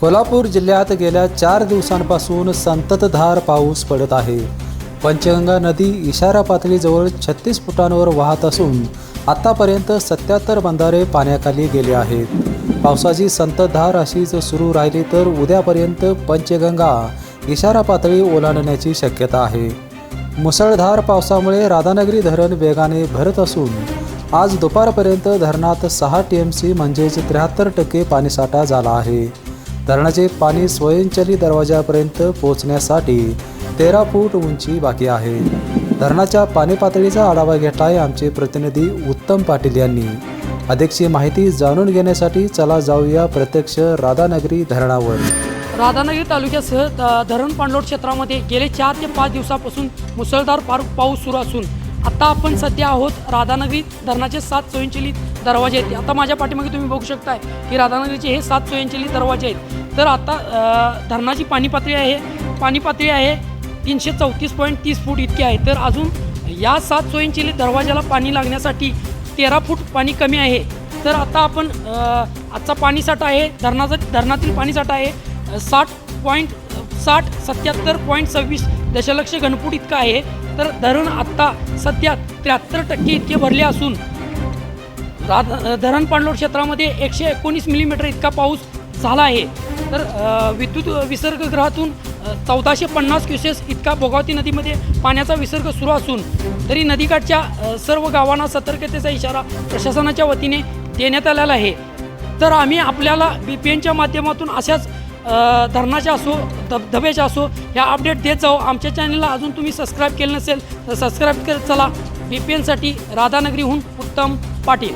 कोल्हापूर जिल्ह्यात गेल्या चार दिवसांपासून संततधार पाऊस पडत आहे. पंचगंगा नदी इशारा पातळीजवळ छत्तीस फुटांवर वाहत असून आत्तापर्यंत सत्याहत्तर बंधारे पाण्याखाली गेले आहेत. पावसाची संततधार अशीच सुरू राहिली तर उद्यापर्यंत पंचगंगा इशारा पातळी ओलांडण्याची शक्यता आहे. मुसळधार पावसामुळे राधानगरी धरण वेगाने भरत असून आज दुपारपर्यंत धरणात सहा टी एम सी म्हणजेच त्र्याहत्तर टक्के पाणीसाठा झाला आहे. धरणाचे पाणी स्वयंचलित दरवाजापर्यंत पोहोचण्यासाठी तेरा फूट उंची बाकी आहे. धरणाच्या पाणी पातळीचा आढावा घेतलाय आमचे प्रतिनिधी उत्तम पाटील यांनी. अधिकची माहिती जाणून घेण्यासाठी चला जाऊया प्रत्यक्ष राधानगरी धरणावर. राधानगरी तालुक्यासह धरण पाणलोट क्षेत्रामध्ये गेले चार ते पाच दिवसापासून मुसळधार पार पाऊस सुरू असून आता आपण सध्या आहोत राधानगरी धरणाचे सात स्वयंचलित दरवाजे आहेत. आता माझ्या पाठीमागे तुम्ही बघू शकताय की राधानगरीचे हे सात स्वयंचलित दरवाजे आहेत. तर आता धरणाची पाणी पातळी आहे. पाणी पातळी आहे. तीनशे चौतीस पॉईंट तीस फूट इतकी आहे. तर अजून या सात स्वयंचलित दरवाजाला पाणी लागण्यासाठी तेरा फूट पाणी कमी आहे. तर आता आपण अ, आजचा पाणीसाठा आहे. धरणाचा धरणातील पाणीसाठा आहे. साठ पॉईंट साठ सत्याहत्तर पॉईंट सव्वीस दशलक्ष घनफूट इतका आहे. तर धरण आत्ता सध्या त्र्याहत्तर टक्के इतके भरले असून राध धरण पाणलोट क्षेत्रामध्ये एकशे एकोणीस मिलीमीटर इतका पाऊस झाला आहे. तर विद्युत विसर्गगृहातून चौदाशे पन्नास क्युसेस इतका भोगावती नदीमध्ये पाण्याचा विसर्ग सुरू असून तरी नदीकाठच्या सर्व गावांना सतर्कतेचा इशारा प्रशासनाच्या वतीने देण्यात आलेला आहे. तर आम्ही आपल्याला बी पी एनच्या माध्यमातून अशाच धरणाच्या असो धबधब्याच्या असो ह्या अपडेट देत जाऊ. आमच्या चॅनलला अजून तुम्ही सबस्क्राईब केलं नसेल तर सबस्क्राईब करत चला. बी पी एनसाठी राधानगरीहून उत्तम पाटील.